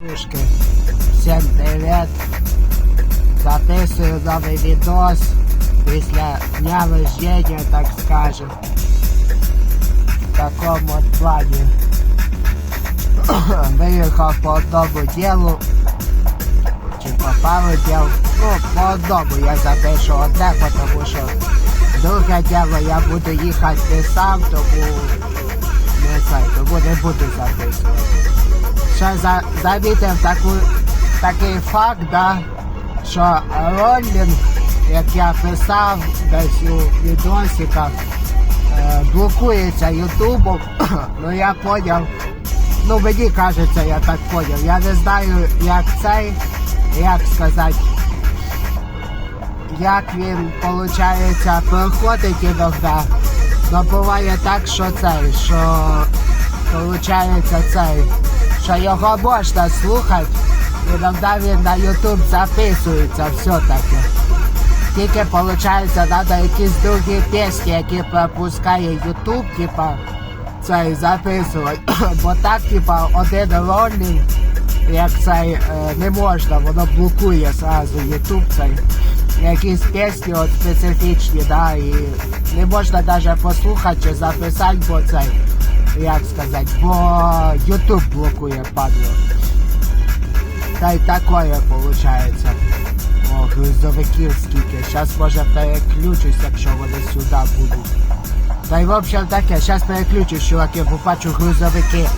Пушки. Всем привет! Записую новий відос після дня рождения, так скажем. В такому от плані. Виїхав по одному ділу. Чи по пару діл. Ну, по одному я запишу одне, тому що друге діло я буду їхати не сам, тому не знаю, тому не буду записувати. Ще за, таку, такий факт, да, що роллінг, як я писав десь у відосиках, е, блокується Ютубом. ну я поняв. Ну мені кажеться, я так поняв. Я не знаю, як цей, як сказати, як він, виходить, проходить іноді. Ну буває так, що цей, що виходить цей, що його можна слухати, іноді він на YouTube записується все-таки. Тільки виходить, треба якісь другі пісні, які пропускає YouTube, типа, цей записувати. Бо так, типа, один ролінг, як цей, е, не можна, воно блокує сразу YouTube цей. Якісь пісні от специфічні, да, і не можна навіть послухати чи записати, бо цей, як сказати, бо Ютуб блокує падло. Та й такое виходить. О, грузовиків скільки. Зараз може переключусь, якщо вони сюди будуть. Та й взагалі таке, зараз переключусь, чуваки, побачу грузовики.